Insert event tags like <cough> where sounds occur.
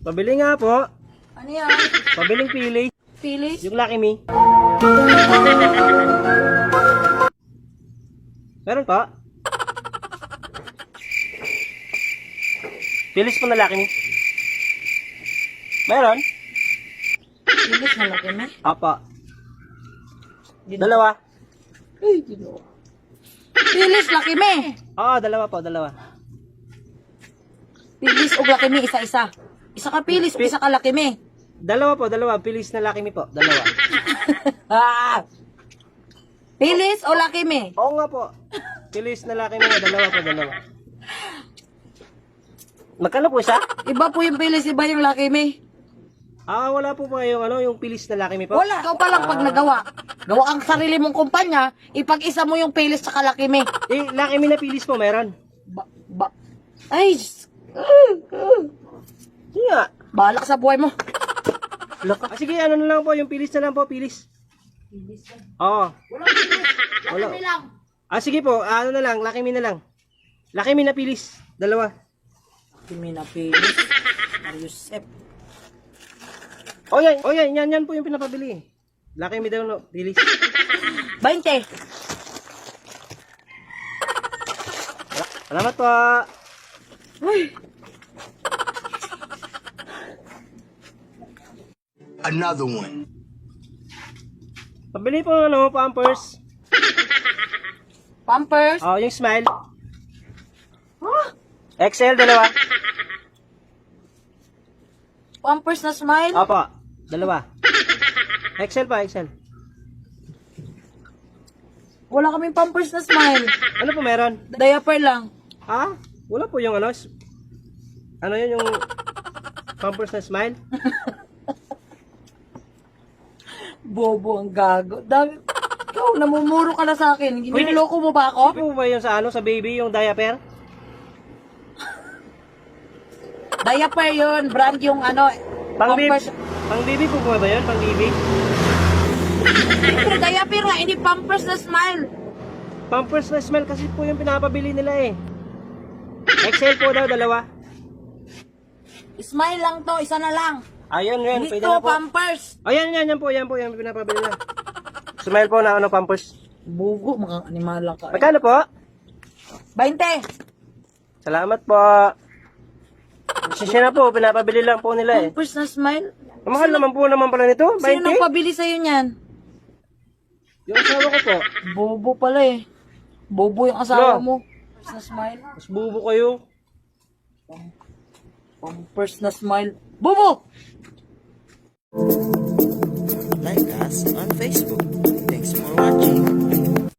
Pabili nga po. Ano yan? Pabiling pili. Pilis? Yung Lucky Me. Meron pa? Pilis po na Lucky Me. Meron? Pilis na. Apa. Dalawa. Ay, ginoo. Pilis, laki me. Oo, dalawa po, dalawa. Pilis o laki me, isa-isa. Isa ka pilis, Pi- isa ka laki me. Dalawa po, dalawa. Pilis na Lucky Me po. Dalawa. <laughs> Ah! Pilis o laki me? Oo nga po. Pilis na Lucky Me. Dalawa po, dalawa. Magkano po siya? Iba po yung pilis, iba yung laki me. Ah, wala po ba yung ano, yung pilis na Lucky Me po? Wala. Ikaw pa lang pag nagawa. Gawa ang sarili mong kumpanya, ipag-isa mo yung pilis sa laki me. Eh, Lucky Me na pilis po, meron. Ba, ba. Ay, Diyos. Sige nga. balak sa buhay mo. Ah, sige, ano na lang po, yung pilis na lang po, pilis. Oo. Wala pilis. Wala. Laki me lang. Ah, sige po, ah, ano na lang, Lucky Me na lang. Lucky Me na pilis. Dalawa. Laki me na pilis. Mariusep. Oh, yan, oh, yan, yan, yan po yung pinapabili. Lucky Me daw, no, pilis. <laughs> 20. Salamat po. Uy. Another one. Pabili po, ano, pampers. <laughs> Pampers. Oh, yung smile. Huh? XL, dalawa. <laughs> Pampers na smile. Opo, dalawa. <laughs> XL pa, XL. Wala kaming pampers na smile. Ano po meron? Diaper lang. Ha? Wala po yung ano, s- ano yun yung pampers na smile? Bobo ang gago. Dami. Ikaw, namumuro ka na sa akin. Niloloko mo ba ako? Ano ba yung sa ano, sa baby, yung diaper? Diaper yun. Brand yung ano. Pang baby, pampers. pang baby po ba yun? Pang baby? Siyempre, diaper nga. Hindi pampers na smile. Pampers na smile kasi po yung pinapabili nila eh. XL po daw, dalawa. Smile lang to. Isa na lang. Ayun, yun, pwede to na po. pampers. Ayan, yan, yan po, yan po, yan pinapabili na. Smile po na ano, pampers. Bugo, mga animala ka. Magkano po? 20. Salamat po. Sisya na po, pinapabili lang po nila eh. Pampers na smile. Ang mahal naman po naman pala nito, Sino 20. nang pabili sa'yo niyan? Yung asawa ko po. Bobo pala eh. Bobo yung asawa No. mo. Pampers na smile. Mas bubo kayo. Pampers na smile. Bobo! Like us on Facebook.